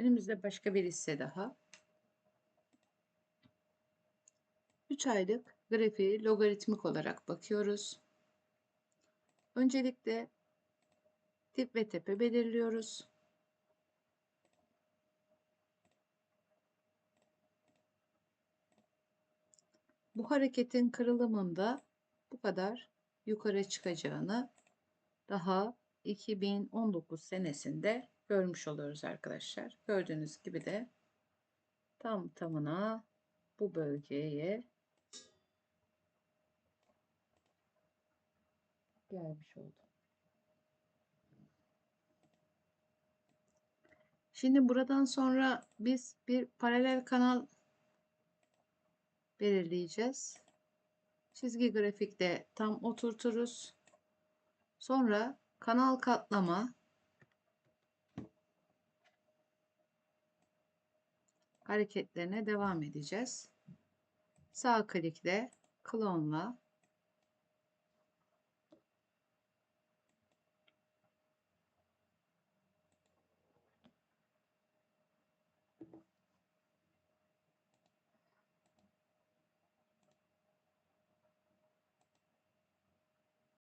Önümüzde başka bir hisse daha. 3 aylık grafiği logaritmik olarak bakıyoruz. Öncelikle dip ve tepe belirliyoruz. Bu hareketin kırılımında bu kadar yukarı çıkacağını daha 2019 senesinde görmüş oluyoruz arkadaşlar. Gördüğünüz gibi de tam tamına bu bölgeye gelmiş oldu. Şimdi buradan sonra biz bir paralel kanal belirleyeceğiz. Çizgi grafikte tam oturturuz. Sonra kanal katlama hareketlerine devam edeceğiz. Sağ klikle klonla